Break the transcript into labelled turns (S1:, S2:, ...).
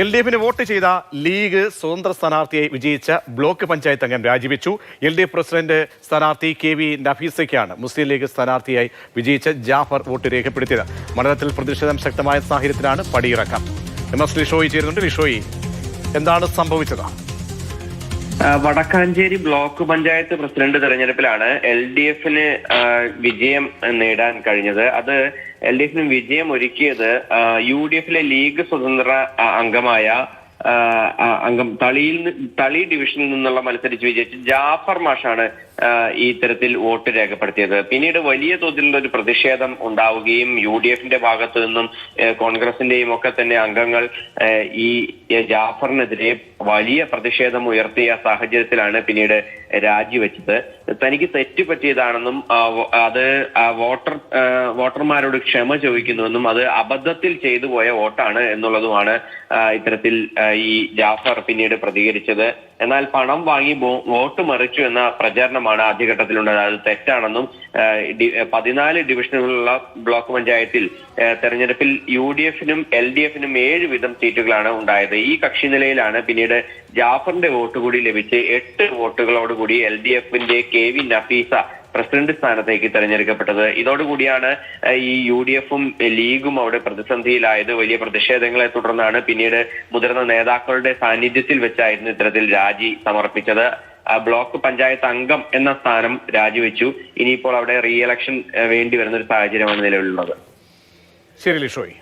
S1: L D എഫിന് vote ചെയ്ത ലീഗ് സ്വതന്ത്ര സ്ഥാനാർത്ഥിയെ വിജയിച്ച ബ്ലോക്ക് പഞ്ചായത്ത് അംഗം രാജിവെച്ചു. എൽ ഡി എഫ് പ്രസിഡന്റ് സ്ഥാനാർത്ഥി കെ വി നഫീസയ്ക്കാണ് മുസ്ലിം ലീഗ് സ്ഥാനാർത്ഥിയായി വിജയിച്ച ജാഫർ വോട്ട് രേഖപ്പെടുത്തിയത്. മണ്ഡലത്തിൽ പ്രതിഷേധം ശക്തമായ സാഹചര്യത്തിലാണ് പടിയിറക്കം. എം എസ് ലിഷോയി ചേരുന്നുണ്ട്. ലിഷോയി എന്താണ് സംഭവിച്ചത്?
S2: വടക്കാഞ്ചേരി ബ്ലോക്ക് പഞ്ചായത്ത് പ്രസിഡന്റ് തെരഞ്ഞെടുപ്പിലാണ് എൽ ഡി എഫിന് വിജയം നേടാൻ കഴിഞ്ഞത്. അത് എൽ ഡി എഫിന് വിജയം ഒരുക്കിയത് യു ഡി എഫിലെ ലീഗ് സ്വതന്ത്ര അംഗമായ അംഗം തളിയിൽ തളി ഡിവിഷനിൽ നിന്നുള്ള മത്സരിച്ച് വിജയിച്ച ജാഫർ മാഷാണ് ഈ ഇത്തരത്തിൽ വോട്ട് രേഖപ്പെടുത്തിയത്. പിന്നീട് വലിയ തോതിലുള്ള ഒരു പ്രതിഷേധം ഉണ്ടാവുകയും യു ഡി എഫിന്റെ ഭാഗത്തു നിന്നും കോൺഗ്രസിന്റെയും ഒക്കെ തന്നെ അംഗങ്ങൾ ഈ ജാഫറിനെതിരെ വലിയ പ്രതിഷേധം ഉയർത്തിയ സാഹചര്യത്തിലാണ് പിന്നീട് രാജിവെച്ചത്. തനിക്ക് തെറ്റ് പറ്റിയതാണെന്നും അത് വോട്ടർ വോട്ടർമാരോട് ക്ഷമ ചോദിക്കുന്നുവെന്നും അത് അബദ്ധത്തിൽ ചെയ്തു പോയ വോട്ടാണ് എന്നുള്ളതുമാണ് ഇത്തരത്തിൽ ഈ ജാഫർ പിന്നീട് പ്രതികരിച്ചത്. എന്നാൽ പണം വാങ്ങി വോട്ട് മറിച്ചു എന്ന പ്രചാരണമാണ് ആദ്യഘട്ടത്തിലുണ്ടായത്. അത് തെറ്റാണെന്നും പതിനാല് ഡിവിഷനുകളുള്ള ബ്ലോക്ക് പഞ്ചായത്തിൽ തെരഞ്ഞെടുപ്പിൽ യു ഡി എഫിനും എൽ ഡി എഫിനും ഏഴ് വീതം സീറ്റുകളാണ് ഉണ്ടായത്. ഈ കക്ഷി നിലയിലാണ് പിന്നീട് ജാഫറിന്റെ വോട്ട് കൂടി ലഭിച്ച് എട്ട് വോട്ടുകളോടുകൂടി എൽ ഡി എഫിന്റെ കെ വി നഫീസ പ്രസിഡന്റ് സ്ഥാനത്തേക്ക് തെരഞ്ഞെടുക്കപ്പെട്ടത്. ഇതോടുകൂടിയാണ് ഈ യു ഡി എഫും ലീഗും അവിടെ പ്രതിസന്ധിയിലായത്. വലിയ പ്രതിഷേധങ്ങളെ തുടർന്നാണ് പിന്നീട് മുതിർന്ന നേതാക്കളുടെ സാന്നിധ്യത്തിൽ വെച്ചായിരുന്നു ഇത്തരത്തിൽ രാജി സമർപ്പിച്ചത്. ബ്ലോക്ക് പഞ്ചായത്ത് അംഗം എന്ന സ്ഥാനം രാജിവെച്ചു. ഇനിയിപ്പോൾ അവിടെ റീ ഇലക്ഷൻ വേണ്ടി വരുന്ന ഒരു സാഹചര്യമാണ് നിലവിലുള്ളത്.
S1: ശരി ലിഷോയി.